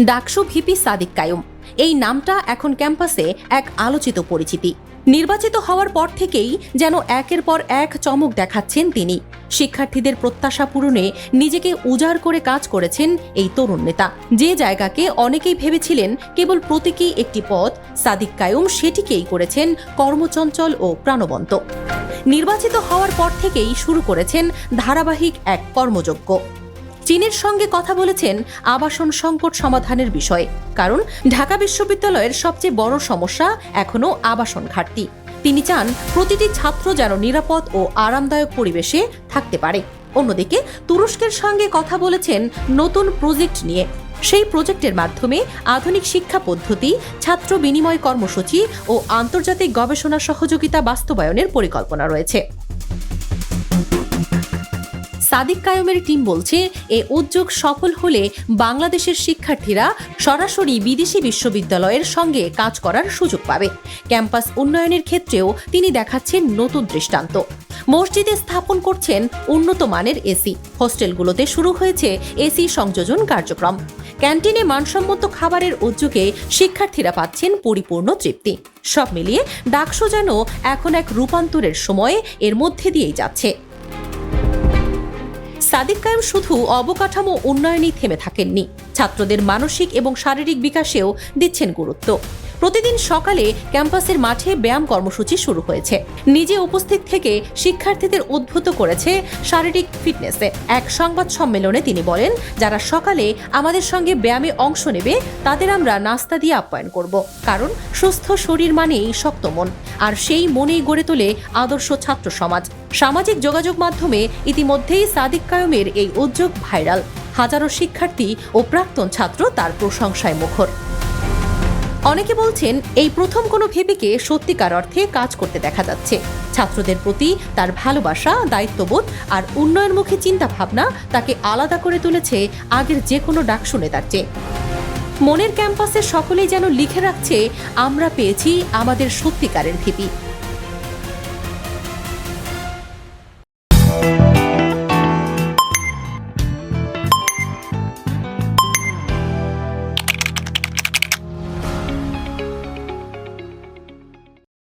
DUCSU VP Sadiq Kayum. এই নামটা এখন ক্যাম্পাসে এক আলোচিত পরিচিতি। নির্বাচিত হওয়ার পর থেকেই যেন একের পর এক চমক দেখাচ্ছেন তিনি। শিক্ষার্থীদের প্রত্যাশা পূরণে নিজেকে উজাড় করে কাজ করেছেন এই তরুণ নেতা। যে জায়গাকে অনেকেই ভেবেছিলেন কেবল প্রতীকী একটি পথ, সাদিক কায়ুম সেটিকেই করেছেন কর্মচঞ্চল ও প্রাণবন্ত। নির্বাচিত হওয়ার পর থেকেই শুরু করেছেন ধারাবাহিক এক কর্মযজ্ঞ। চীনের সঙ্গে কথা বলেছেন আবাসন সংকট সমাধানের বিষয়ে। কারণ ঢাকা বিশ্ববিদ্যালয়ের সবচেয়ে বড় সমস্যা এখনও আবাসন ঘাটতি। তিনি চান প্রতিটি ছাত্র যেন নিরাপদ ও আরামদায়ক পরিবেশে থাকতে পারে। অন্যদিকে তুরস্কের সঙ্গে কথা বলেছেন নতুন প্রজেক্ট নিয়ে। সেই প্রজেক্টের মাধ্যমে আধুনিক শিক্ষা পদ্ধতি, ছাত্র বিনিময় কর্মসূচি ও আন্তর্জাতিক গবেষণা সহযোগিতা বাস্তবায়নের পরিকল্পনা রয়েছে। সাদিক কায়ুমের টিম বলছে, এ উদ্যোগ সফল হলে বাংলাদেশের শিক্ষার্থীরা সরাসরি বিদেশি বিশ্ববিদ্যালয়ের সঙ্গে কাজ করার সুযোগ পাবে। ক্যাম্পাস উন্নয়নের ক্ষেত্রেও তিনি দেখাচ্ছেন নতুন দৃষ্টান্ত। মসজিদে স্থাপন করছেন উন্নত মানের এসি। হোস্টেলগুলোতে শুরু হয়েছে এসি সংযোজন কার্যক্রম। ক্যান্টিনে মানসম্মত খাবারের উদ্যোগে শিক্ষার্থীরা পাচ্ছেন পরিপূর্ণ তৃপ্তি। সব মিলিয়ে ডাকসো যেন এখন এক রূপান্তরের সময়ে এর মধ্যে দিয়েই যাচ্ছে। সাদিক কায়েম শুধু অবকাঠামো উন্নয়নেই থেমে থাকেননি। ছাত্রদের মানসিক এবং শারীরিক বিকাশেও দিচ্ছেন গুরুত্ব। প্রতিদিন সকালে ক্যাম্পাসের মাঠে ব্যায়াম কর্মসূচি শুরু হয়েছে। নিজে উপস্থিত থেকে শিক্ষার্থীদের উদ্ভূত করেছে শারীরিক ফিটনেসে। এক সংবাদ সম্মেলনে তিনি বলেন, যারা সকালে আমাদের সঙ্গে ব্যায়ামে অংশ নেবে, তাদের আমরা নাস্তা দিয়ে আপ্যায়ন করব। কারণ সুস্থ শরীর মানেই শক্ত মন, আর সেই মনেই গড়ে তোলে আদর্শ ছাত্র সমাজ। সামাজিক যোগাযোগ মাধ্যমে ইতিমধ্যেই সাদিক কায়ুমের এই উদ্যোগ ভাইরাল। হাজারো শিক্ষার্থী ও প্রাক্তন ছাত্র তার প্রশংসায় মুখর। অনেকে বলছেন এই প্রথম কোনো ভেপিকে সত্যিকার অর্থে কাজ করতে দেখা যাচ্ছে। ছাত্রদের প্রতি তার ভালোবাসা, দায়িত্ববোধ আর উন্নয়নমুখী চিন্তাভাবনা তাকে আলাদা করে তুলেছে আগের যে কোনো ডাকসু নেতার চেয়ে। মনের ক্যাম্পাসে সকলেই যেন লিখে রাখছে, আমরা পেয়েছি আমাদের সত্যিকারের ভিপি